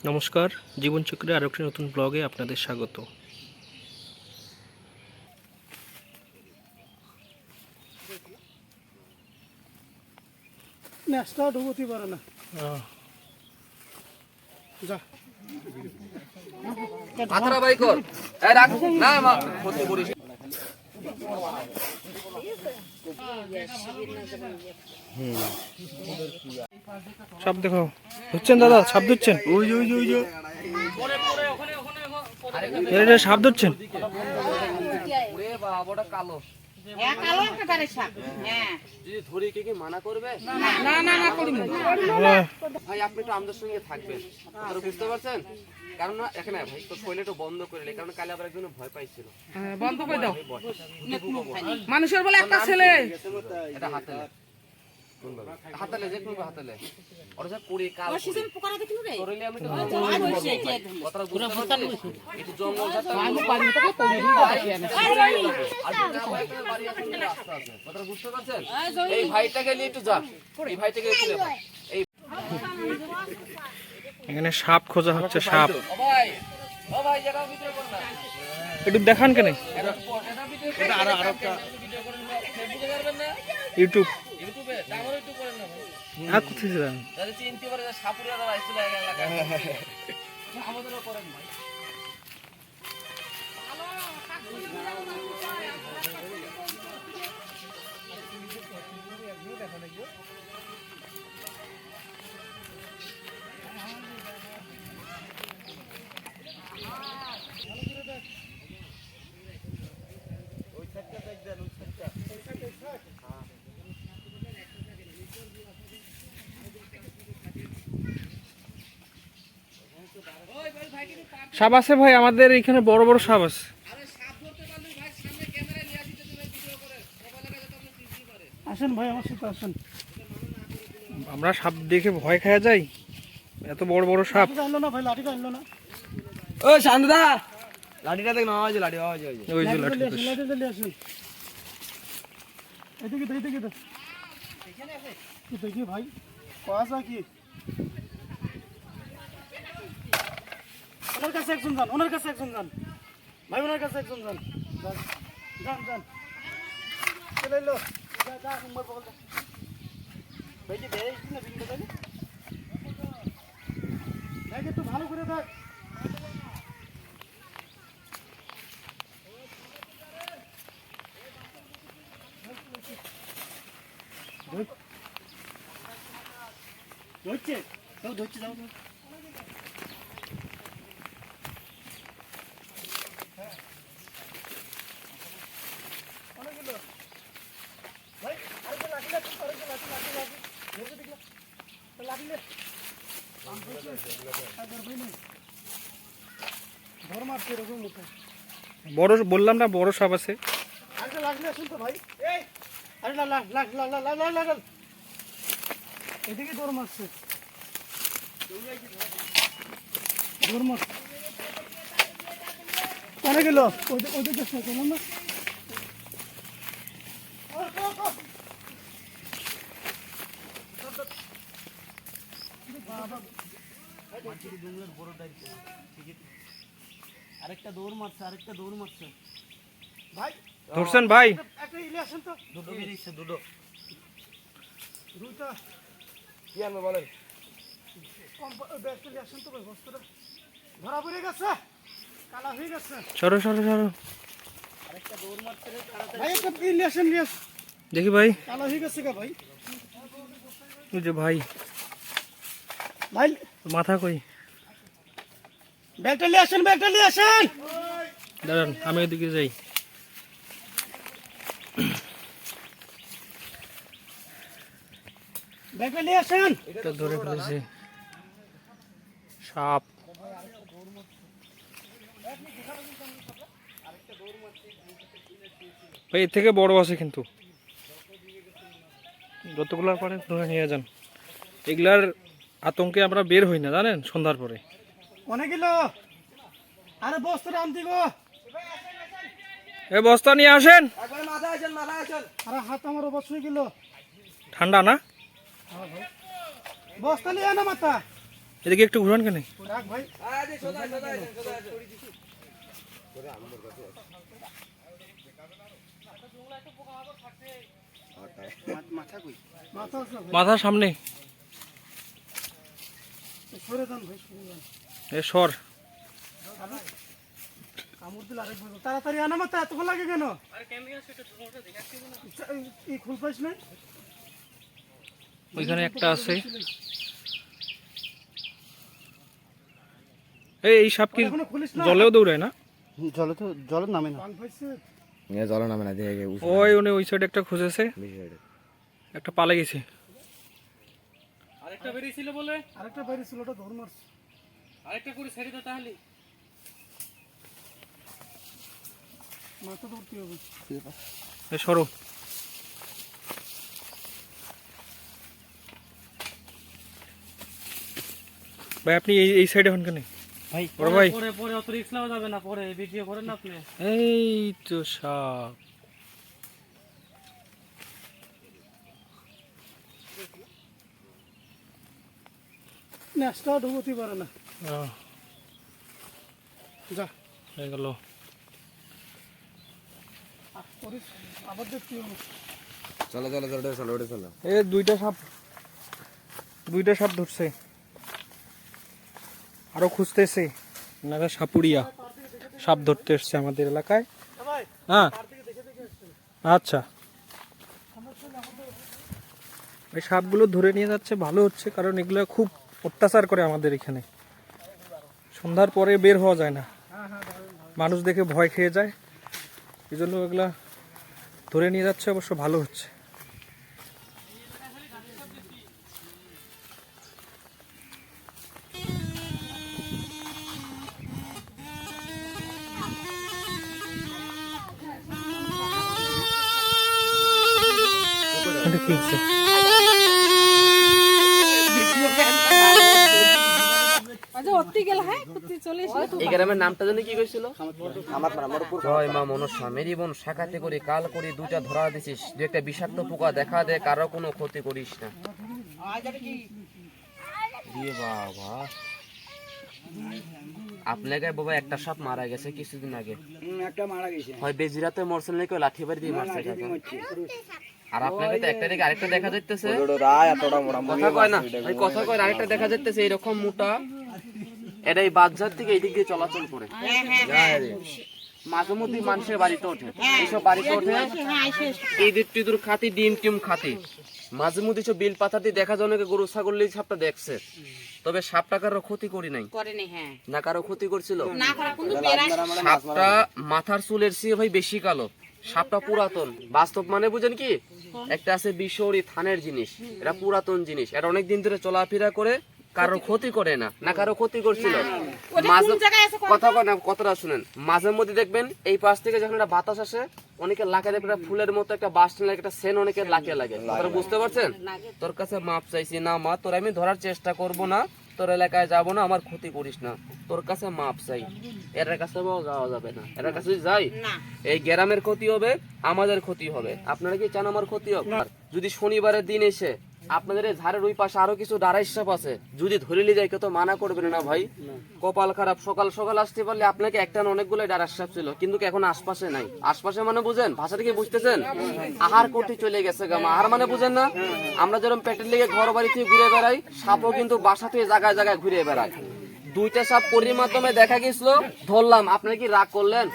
নমস্কার জীবনচক্রে আরও একটি নতুন ব্লগে আপনাদের স্বাগত। নেক্সটটা ঢুকতে পারে না। যা। মাথাটা কর। এই রাখ। না মা ক্ষতি করিস। সাপ দেখো ধরছেন দাদা সাপ ধরছেন? ওই ওই ওই এটা সাপ ধরছেন ওরে বাবা ওটা কালো হ্যাঁ কালো একটা তারে সাপ হ্যাঁ। যদি ধরি কে কি মানা করবে? না না না হ্যাঁ, ভাই আপনি তো আমাদের সঙ্গে থাকবেন। বুঝতে পারছেন? কারণ এখানে ভাই বন্ধ করে কারণ কালে আবার একজন ভয় পাইছিল। বন্ধ করে দাও। মানুষের বলে একটা ছেলে। এটা হাতে লে। হাতালে যে হাতালে। কুড়ি কাল সিজন পোকারা দেখিনু রে। আমি তো জঙ্গল তো দিই বুঝতে পারছেন এই ভাইটাকে নিয়ে একটু যা। এই ভাইটাকে একটু এই এখানে সাপ খোঁজা হচ্ছে সাপ। একটু দেখান কেন। ইউটিউব আর কোথায় ছিলাম? চিনতে পারে সাপুরিয়া দাদা আসছিল এলাকায়। আমাদেরও করেন ভাই। সাপ আছে ভাই আমাদের এখানে বড় বড় সাপ আছে। আসেন ভাই আমার সাথে আসেন। আমরা সাপ দেখে ভয় খাওয়া যাই? এত বড় বড় সাপ। লাঠিটা আনলো না ভাই লাঠিটা আনলো না। ও শান্তদা! লাঠিটা দেখ না যে লাঠি ওই যে লাঠি এদিকে দেখি ভাই? পাওয়া কি? ওনার কাছে একজন যান ওনার কাছে একজন যান। ভাই ওনার কাছে একজন যান। যান, যান চলে এলো। ভাই কি দেয় না বিন্দু দেখ একটু ভালো করে দেখ। ধরছে। ধরছে যাও বড় বললাম না বড় সাপ আছে। এদিকে দৌড় মারছে। দৌড় মারছে কেন গেল। ওদের চেষ্টা করলাম না। বাবা বড় দায়িত্ব। আরেকটা দৌড় মারছে আরেকটা দৌড় মারছে। ভাই ধরছেন ভাই। একটা ইলে আসেন তো। দুটো বেরিয়েছে দুটো। দুইটা। কি আনবে বলেন? কম আসেন তো ভাই বস্তুটা। ধরা পড়ে গেছে। কালা হয়ে গেছে। সরো সরো সরো। ভাই একটা ইলে আসেন নিয়ে আসেন। দেখি ভাই। কালা হয়ে গেছে গা ভাই। ওই যে ভাই। ভাই মাথা কই? ব্যাগটা নিয়ে আসেন ব্যাগটা নিয়ে আসেন। দাঁড়ান আমি ওইদিকে যাই। ব্যাগটা নিয়ে আসেন। এটা ধরে ফেলেছে। সাপ। ভাই এর থেকে বড় আছে কিন্তু। যতগুলার পরে ধরে নিয়ে যান। এগুলার আতঙ্কে আমরা বের হই না জানেন? সন্ধ্যার পরে। আরে আনতে গো এ বস্তা নিয়ে আসেন। একবার মাথা আছেন মাথা আছেন আরে হাত আমার অবশ্যই গেল। ঠান্ডা না? বস্তা নিয়ে আনা মাথা। এদিকে একটু ঘুরান কেন। রাখ ভাই। সামনে। সরে যান ভাই সরে যান। এ সর। তাড়াতাড়ি আনা মাথা এতক্ষণ লাগে কেন? ওইখানে একটা আছে। এই এই সাপ কি এখনও খুলিস না? জলেও দৌড়ায় না? জলে তো জলে নামে না। জলে নামে না দেখে ওই উনি ওই সাইডে একটা খুঁজেছে। একটা পালে গেছে। আরেকটা বেরিয়েছিল বলে? আরেকটা বাইরে ছিল ওটা ধর মারছে। আরেকটা করে ছেড়ে দাও তাহলে। মাথা ধরতে হবে। সরো। ভাই আপনি এই এই সাইডে হন কেন? ভাই বড় ভাই। পরে পরে অত রিক্স নেওয়া যাবে না পরে ভিডিও করেন না আপনি। এই তো সাপ। নেক্সটটা ঢুকতে পারে না। যা। হয়ে গেল চলো চলো চলো চলো ওটা চলো। এ দুইটা সাপ। দুইটা সাপ ধরছে। আরও খুঁজতেছে। নাগা সাপুরিয়া সাপ ধরতে এসছে আমাদের এলাকায়। হ্যাঁ। আচ্ছা। এই সাপগুলো ধরে নিয়ে যাচ্ছে ভালো হচ্ছে কারণ এগুলো খুব অত্যাচার করে আমাদের এখানে। সন্ধ্যার পরে বের হওয়া যায় না। মানুষ দেখে ভয় খেয়ে যায়। এই জন্য ওগুলা ধরে নিয়ে যাচ্ছে, অবশ্য ভালো হচ্ছে। এই গ্রামের নামটা জানি কি কইছিল? জয় মা মনসা মেরি বোন শাখাতে করে কাল করে দুটা ধরা দিছিস। দু একটা বিষাক্ত পোকা দেখা দে কারও কোনো ক্ষতি করিস না। বাবা। আপনাকে বাবা একটা সাপ মারা গেছে কিছুদিন আগে। একটা মারা গেছে। হয় বেজিরাতে মরছেন নাকি লাঠি বাড়ি দিয়ে মারছে আর আপনাকে তো একটা দিকে আরেকটা দেখা যাইতেছে? কথা কয় না কথা কয় আরেকটা দেখা যাইতেছে এরকম মোটা। এটা এই বাজার থেকে এই দিক দিয়ে চলাচল করে। মাঝে মধ্যে মানুষের বাড়িতে ওঠে। এইসব বাড়িতে ওঠে ইঁদুর টিদুর খাতি ডিম টিম খাতি। মাঝে মধ্যে সব বিল পাতা দিয়ে দেখা যায় অনেকে গরু ছাগল নিয়ে সাপটা দেখছে। তবে সাপটা কারও ক্ষতি করি নাই। হ্যাঁ। না কারও ক্ষতি করছিল? না করা কিন্তু বেড়াস সাপটা মাথার চুলের চেয়ে ভাই বেশি কালো। সাপটা পুরাতন। বাস্তব মানে বুঝেন কি? একটা আছে বিশৌরি থানের জিনিস। এটা পুরাতন জিনিস। এটা অনেক দিন ধরে চলাফেরা করে কারও ক্ষতি করে না না কারও। ক্ষতি করছিল। মাঝে কথা। না কথাটা শুনেন। মাঝে মধ্যে দেখবেন এই পাশ থেকে যখন একটা বাতাস আসে অনেকে লাকে দেখবে ফুলের মতো একটা বাস লাগে একটা সেন অনেকে লাকে লাগে। আপনারা বুঝতে পারছেন? তোর কাছে মাপ চাইছি না মা তোর আমি ধরার চেষ্টা করব না তোর এলাকায় যাব না আমার ক্ষতি করিস না। তোর কাছে মাপ চাই। এর কাছে যাওয়া যাবে না। এর কাছে যাই এই গ্রামের ক্ষতি হবে আমাদের ক্ষতি হবে। আপনারা কি চান আমার ক্ষতি হবে যদি শনিবারের দিন এসে আপনাদের এই ঝাড়ের ওই পাশে আরও কিছু ডারাই সাপ আছে। যদি ধরে নিয়ে যায় কেউ তো মানা করবেন না ভাই। কপাল খারাপ সকাল সকাল আসতে পারলে আপনাকে একটা অনেকগুলো ডারার সাপ ছিল কিন্তু এখন আশপাশে নাই? আশপাশে মানে বুঝেন? ভাষা থেকে বুঝতেছেন? আহার কোটি চলে গেছে গামা আহার মানে বুঝেন না? আমরা যেরকম পেটের লেগে ঘর বাড়ি থেকে ঘুরে বেড়াই সাপও কিন্তু বাসা থেকে জায়গায় জায়গায় ঘুরে বেড়ায়। দুইটা সাপ করির মাধ্যমে দেখা গেছিল ধরলাম। আপনি কি রাগ করলেন?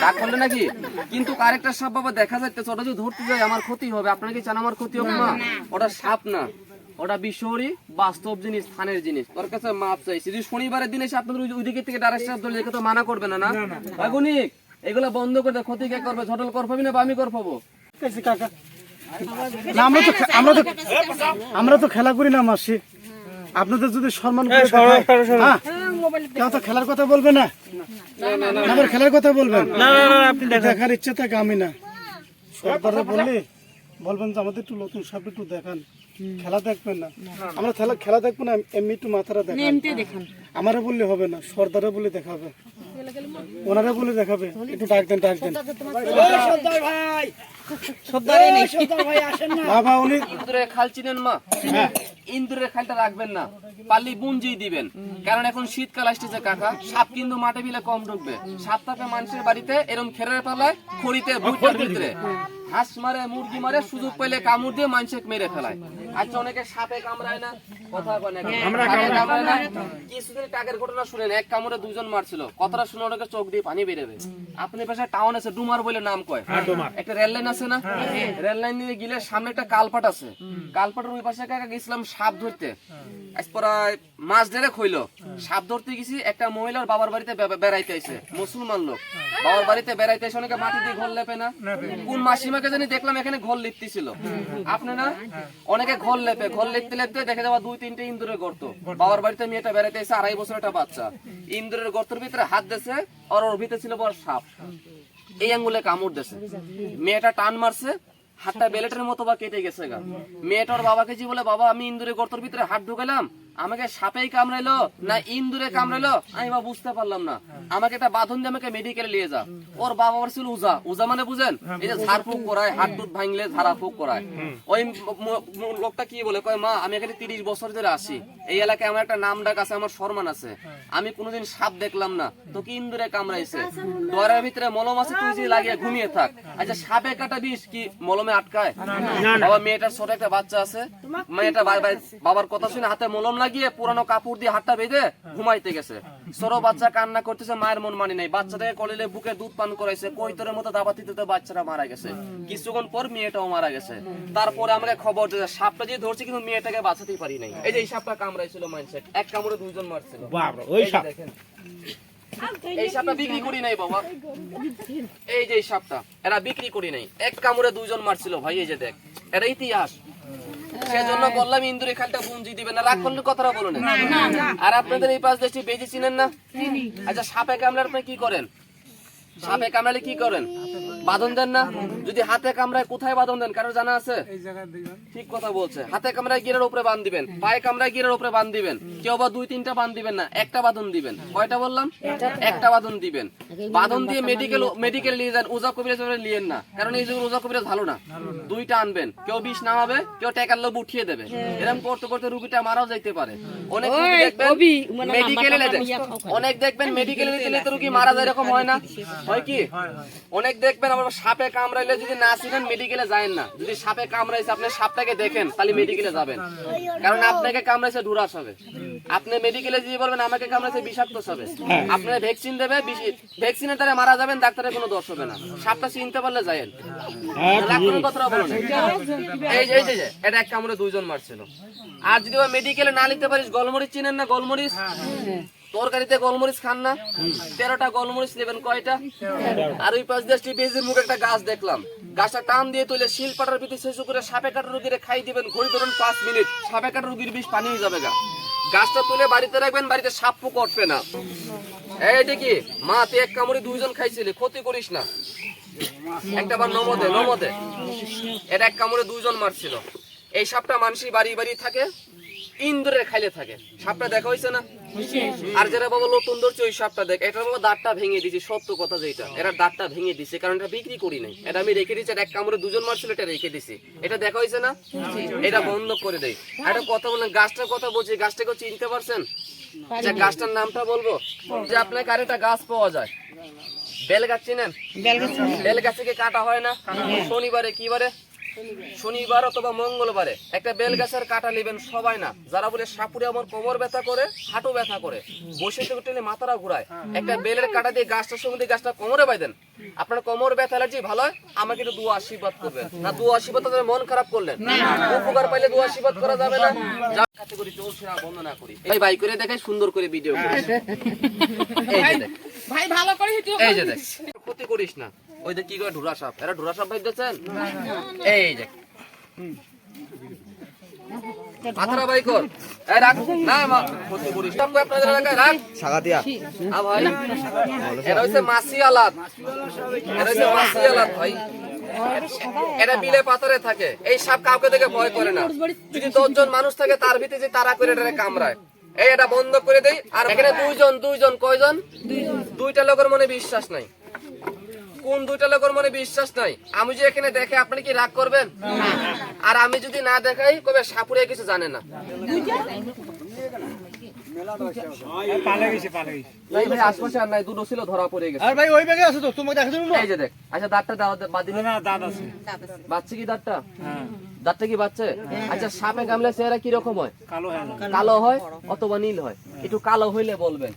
রাগ করলেন নাকি? কিন্তু আরেকটা সাপ বাবা দেখা যাচ্ছে ওটা যদি ধরতে যাই আমার ক্ষতি হবে। আপনার কি চান আমার ক্ষতি হবে না? ওটা সাপ না। ওটা বিশ্বরী বাস্তব জিনিস স্থানের জিনিস। তোর কাছে মাপ চাইছি যদি শনিবারের দিন এসে আপনাদের ওই- ওইদিকে থেকে ডাইরেক্ট সাপ ধরলে তো মানা করবে না না? আগুনিক! এগুলো বন্ধ করে ক্ষতি কে করবে? ঝটল কর পাবি না বা আমি কর পাবো? কাকা। আমরা তো আমরা তো আমরা তো খেলা করি না মাসি। আপনাদের যদি সম্মান করে হ্যাঁ, কেউ তো খেলার কথা বলবে না? আবার খেলার কথা বলবেন। দেখার ইচ্ছে থাকে আমি না। সরকারে বললি? বলবেন যে আমাদের একটু নতুন সাপ একটু দেখান। খেলা দেখবেন না। আমরা খেলা খেলা দেখব না এমনি একটু দেখান। এমতে দেখুন। আমারে বললে হবে না সর্দারে বলে দেখাবে। ওনারা বলে দেখাবে। একটু ডাক দেন ডাক দেন। বাবা উনি ইন্দুরের খাল চিনেন মা। ইন্দুরের খালটা রাখবেন না। পাল্লি বুঞ্জি দিবেন। কারণ এখন শীতকাল আসতেছে কাকা সাপ কিন্তু মাঠে বিলে কম ঢুকবে। সাপ থাকে মানুষের বাড়িতে এরকম খেরের পালায় খড়িতে ভিতরে। হাঁস মারে মুরগি মারে সুযোগ পেলে কামড় দিয়ে মানুষকে মেরে ফেলায়। আচ্ছা অনেকে সাপে কামড়ায় না কথা কয় কামড়ায় না। কিছুদিন আগের ঘটনা শুনেন এক কামড়ে দুজন মারছিল। কথাটা শুনে অনেকে চোখ দিয়ে পানি বেরোবে। আপনি পাশে টাউন আছে ডুমার বলে নাম কয়। একটা রেল লাইন আছে না? রেল লাইন দিয়ে গেলে সামনে একটা কালপাট আছে। কালপাটের ওই পাশে কাকা গেছিলাম সাপ ধরতে। আজ প্রায় মাছ ধরে খইলো সাপ ধরতে গেছি একটা মহিলার বাবার বাড়িতে বেড়াইতে আইছে মুসলমান লোক। বাবার বাড়িতে বেড়াইতে এসে অনেকে মাটি দিয়ে ঘর লেপে না? কোন মাসিমাকে জানি দেখলাম এখানে ঘর লিপতেছিল। আপনি না? অনেকে ঘর লেপে ঘর লিপতে লিপতে দেখে যাওয়া দুই তিনটে ইন্দুরের গর্ত। বাবার বাড়িতে মেয়েটা বেড়াইতে এসে আড়াই বছর একটা বাচ্চা। ইন্দুরের গর্তের ভিতরে হাত দেছে আর ওর ভিতরে ছিল বড় সাপ। এই আঙ্গুলে কামড় দেছে। মেয়েটা টান মারছে, হাতটা বেলেটের মতো বা কেটে গেছে গা। মেয়েটার বাবাকে যে বলে, বাবা, আমি ইন্দুরে গর্তর ভিতরে হাত ঢুকালাম আমাকে সাপেই কামড়াইলো না ইন্দুরে কামড়াইলো আমি বা বুঝতে পারলাম না। আমাকে একটা বাঁধন দিয়ে আমাকে মেডিকেলে নিয়ে যা। ওর বাবা আবার ছিল উজা। উজা মানে বুঝেন? এই যে ঝাড়ফুঁক করায় হাত টুট ভাঙলে ঝাড়াফুঁক করায়। ওই লোকটা কি বলে? কয় মা আমি এখানে তিরিশ বছর ধরে আসি এই এলাকায় আমার একটা নাম ডাক আছে আমার সম্মান আছে। আমি কোনোদিন সাপ দেখলাম না। তো কি ইন্দুরে কামড়াইছে। দরের ভিতরে মলম আছে তুই যে লাগিয়ে ঘুমিয়ে থাক। আচ্ছা সাপে কাটা বিষ কি মলমে আটকায়? বাবা মেয়েটার ছোট একটা বাচ্চা আছে। মেয়েটা বাবার কথা শুনে হাতে মলম লাগিয়ে পুরানো কাপড় দিয়ে হাতটা বেঁধে ঘুমাইতে গেছে। ছোট বাচ্চা কান্না করতেছে মায়ের মন মানি নাই। বাচ্চাটাকে কলিলে বুকে দুধ পান করাইছে কৈতরের মতো দাবাতি দিতে বাচ্চাটা মারা গেছে। কিছুক্ষণ পর মেয়েটাও মারা গেছে। তারপরে আমাকে খবর দিয়েছে সাপটা যে ধরছে কিন্তু মেয়েটাকে বাঁচাতেই পারি নাই। এই যে এই সাপটা কামড়াইছিল মাইনসেট এক কামড়ে দুইজন মারছিল। ওই সাপ। দেখেন। এই সাপটা বিক্রি করি নাই বাবা। এই যে এই সাপটা এরা বিক্রি করি নাই। এক কামড়ে দুইজন মারছিল ভাই এই যে দেখ। এটা ইতিহাস। সেজন্য বললাম ইন্দুরে খালটা গুঞ্জি দিবে না রাগ করলে কথাটা বলুন আর আপনাদের এই পাশ দেশটি বেজি চিনেন না? আচ্ছা সাপে কামড়ার আপনি কি করেন? সাপে কামড়ালে কি করেন? বাঁধন দেন না? যদি হাতে কামড়ায় কোথায় বাঁধন দেন? কারও জানা আছে? ঠিক কথা বলছে। হাতে কামড়ায় গিরের উপরে বাঁধ দিবেন পায়ে কামড়ায় গিরের উপরে বাঁধ দিবেন। কেউ বা দুই তিনটা বাঁধ দিবেন না একটা বাঁধন দিবেন। কয়টা বললাম? একটা বাঁধন দিবেন। বাঁধন দিয়ে মেডিকেল মেডিকেল নিয়ে যান উজা কবিরাজ নিয়েন না। কারণ এই যুগের উজা কবিরাজ ভালো না। দুইটা আনবেন। কেউ বিষ নামাবে কেউ টেকার লোভ উঠিয়ে দেবে। এরকম করতে করতে রুগীটা মারাও যাইতে পারে। অনেক দেখবেন মেডিকেলে অনেক দেখবেন মেডিকেলে নিতে তো রুগী মারা যায় এরকম হয় না। হয় কি? অনেক দেখবেন আবার সাপে কামড়াইলে যদি না চিনেন মেডিকেলে যায় না। যদি সাপে কামড়াইছে আপনি সাপটাকে দেখেন তাহলে মেডিকেলে যাবেন। কারণ আপনাকে কামড়াইছে ডুরাস হবে আপনি মেডিকেলে দিয়ে বলবেন আমাকে কামড়াইছে বিষাক্ত হবে আপনার ভ্যাকসিন দেবে ভ্যাকসিনের দ্বারা মারা যাবেন ডাক্তারের কোনো দোষ হবে না। সাপটা চিনতে পারলে যায়েন। কথাটা বলুন। এই যে এই যে যে, এটা এক কামড়ে দুইজন মারছিল। আর যদি মেডিকেলে না নিতে পারিস গোলমরিচ চিনেন না গলমরিচ? তরকারিতে গলমরিচ খান না। তেরোটা গলমরিচ নেবেন কয়টা? আর ওই পাশ দিয়ে পেঁয়াজের মুখে একটা গাছ দেখলাম। গাছটা টান দিয়ে তুলে শিল পাটার ভিতরে শেষ করে সাপে কাটা রুগীরে খাই দিবেন। ঘড়ি ধরুন পাঁচ মিনিট। সাপে কাটা রুগীর বিষ পানি হয়ে যাবে গা। গাছটা তুলে বাড়িতে রাখবেন, বাড়িতে সাপ পোক উঠবে না। এই দেখি, মা, তুই এক কামড়ে দুইজন খাইছিলি, ক্ষতি করিস না। একটা বার নমদে নমদে। এটা এক কামড়ে দুইজন মারছিল। এই সাপটা মানুষই বাড়ি বাড়ি থাকে? ইন্দুরের খাইলে থাকে। সাপটা দেখা হয়েছে না? আর যারা বাবা নতুন ধরছে ওই সাপটা দেখ। এটা বাবা দাঁতটা ভেঙে দিয়েছি সত্য কথা যেটা। এটা দাঁতটা ভেঙে দিছে কারণ এটা বিক্রি করি নাই। এটা আমি রেখে দিচ্ছি এক কামড়ে দুজন মারছিল এটা রেখে দিছি এটা দেখা হয়েছে না? এটা বন্ধ করে দেয় একটা কথা বলেন গাছটার কথা বলছি গাছটাকে চিনতে পারছেন? যে গাছটার নামটা বলব? যে আপনার কার একটা গাছ পাওয়া যায়। বেল গাছ চিনেন বেল গাছ থেকে কাটা হয় না? শনিবারে কি বারে শনিবার অথবা মঙ্গলবারে একটা বেল গাছের কাটা নেবেন সবাই না। যারা বলে সাপুরে আমার কোমর ব্যথা করে হাঁটু ব্যথা করে বসে থেকে টেনে মাথাটা ঘুরায়। একটা বেলের কাটা দিয়ে গাছটার সঙ্গে দিয়ে গাছটা কোমরে বাইদেন আপনার কোমর ব্যথা অ্যালার্জি ভালো হয়? আমাকে একটু দুয়া আশীর্বাদ করবেন। না দুয়া আশীর্বাদ তাদের মন খারাপ করলেন। উপকার পাইলে দুয়া আশীর্বাদ করা যাবে না। যা করি চলছে না বন্ধ না করি। এই ভাই করে দেখাই সুন্দর করে ভিডিও করে। এই যে দেখ। ভাই ভালো করে হিটিও এই যে দেখ। ক্ষতি করিস না। ওই দেখ কি করে ঢুরা সাপ? এরা ঢুরা সাপ ভাই এই যে। মাথাটা বাই কর। এই রাখ। না মা ক্ষতি করিস না আপনাদের এলাকায়? রাখ। সাগাতিয়া। আ ভাই। এটা হচ্ছে মাসি আলাদ এটা হচ্ছে মাসি আলাদ ভাই। এটা বিলে পাথরে থাকে। এই সাপ কাউকে দেখে ভয় করে না। যদি দশজন মানুষ থাকে তার ভিতরে যে তারা করে এটা কামড়ায়। এই এটা বন্ধ করে দেই। আর এখানে দুইজন দুইজন কয়জন? দুইটা লোকের মনে বিশ্বাস নাই। কোন দুইটা লোকের মনে বিশ্বাস নাই? আমি যে এখানে দেখে আপনি কি রাগ করবেন? আর আমি যদি না দেখাই কবে সাপুরে কিছু জানে না। নাই ভাই আশপাশে আর নাই দুটো ছিল ধরা পড়ে গেছে। আর ভাই ওই ব্যাগে আছে তো তোমাকে দেখা দিন এই যে দেখ আচ্ছা দাঁতটা বাদ দিলে দাঁত আছে। বাচ্চা কি দাঁতটা? দাঁতটা কি বাচ্চা আচ্ছা সাপে কামলে চেহারা কি রকম হয়? কালো হ্যাঁ। কালো হয় অথবা নীল হয়? একটু কালো হইলে বলবেন।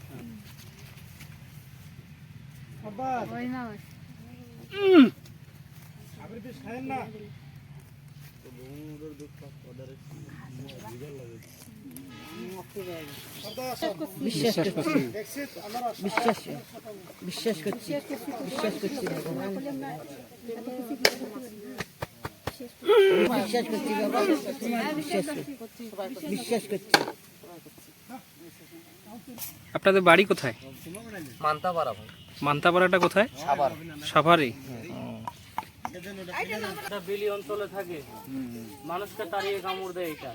বিশ্বাস করছি বিশ্বাস করছি বিশ্বাস করছি আপনাদের বাড়ি কোথায়? মানতা পারা ভাই। মান্তাপাড়াটা কোথায়? সাফারি বিলি অঞ্চলে থাকে। মানুষকে তাড়িয়ে কামড় দেয় এটা।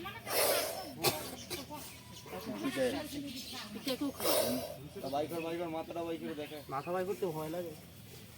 মাথা বাই করতে ভয় লাগে।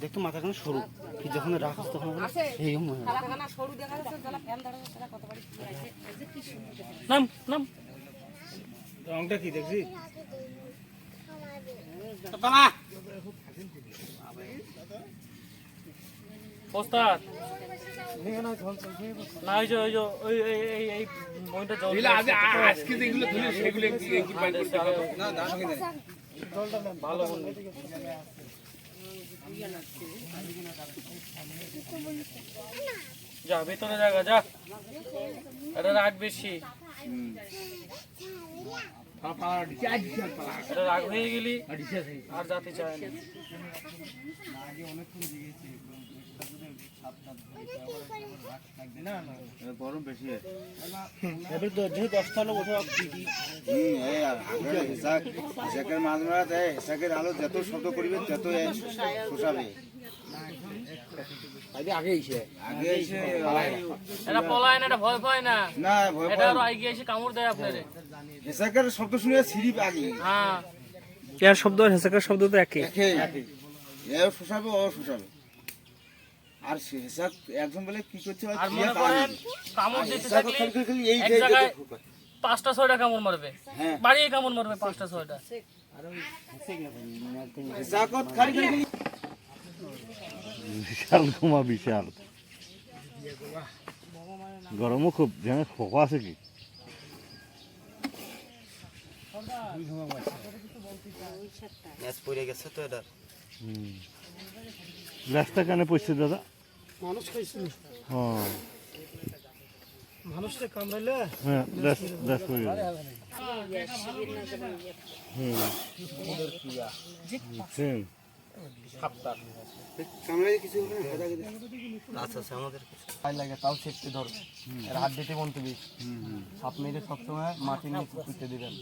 দেখতো মাথাখানে সরু। কি যখন রাখস তখন এই হয় নাম নাম। রংটা কি দেখছি পোস্টার না ওই যে ওই যে ওই এই এই এই বইটা জল আজকে যেগুলো ধুলে সেগুলো ভালো বন্ধু যা ভেতরে জায়গা যা। এটা রাগ বেশি। রাগ হয়ে গেলি আর যাতে চায় না। আলো যত শব্দ করিবে তত আগে এসে। এটা পলায় না এটা ভয় পায় না। না ভয় এটা আরও আগে এসে কামড় দেয় আপনারে। হিসাকের শব্দ শুনে সিঁড়ি আগে হ্যাঁ। এর শব্দ আর হেসাকার শব্দ তো একই একে। এ শোষাবে ও শোষাবে। আর সে একজন বলে কি করছে আর মনে করেন কামড় দিতে থাকলে এই জায়গায় পাঁচটা ছয়টা কামড় মারবে। হ্যাঁ। বাড়িয়ে কামড় মারবে পাঁচটা ছয়টা। বিশাল ঘুমা বিশাল। গরমও খুব যেন খোকা আছে কি। হুম। গ্লাসটা কেন পড়ছে দাদা। মানুষ খাইছিল। হ্যাঁ। মানুষটা কামড়াইলে হ্যাঁ গ্লাস পড়ে গেল। হুম। না সবসময় মাটির নিচে পুঁতে দিবেন।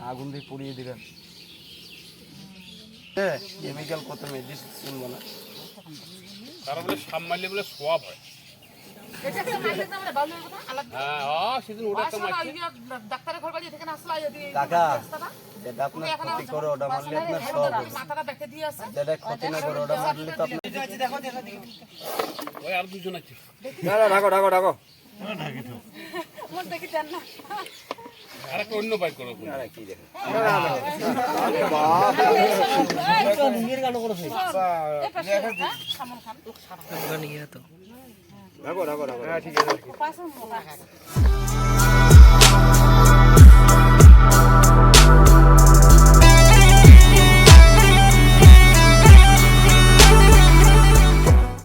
আগুন দিয়ে পুড়িয়ে দিবেন। কেমিক্যাল কত মেডিসিন শুনব না ডাক্তারের ঘর বাড়ি থেকে আসলা যদি কাকা যেটা আপনার ক্ষতি করে ওটা মারলে আপনার সব যেটা ক্ষতি না করে ওটা মারলে তো আপনার না না ঢাকো ঢাকো ঢাকো। মোর দেখি। দেন না নিয়ে তো ঢাকো ঢাকো ঢাকো পাঁচ Thank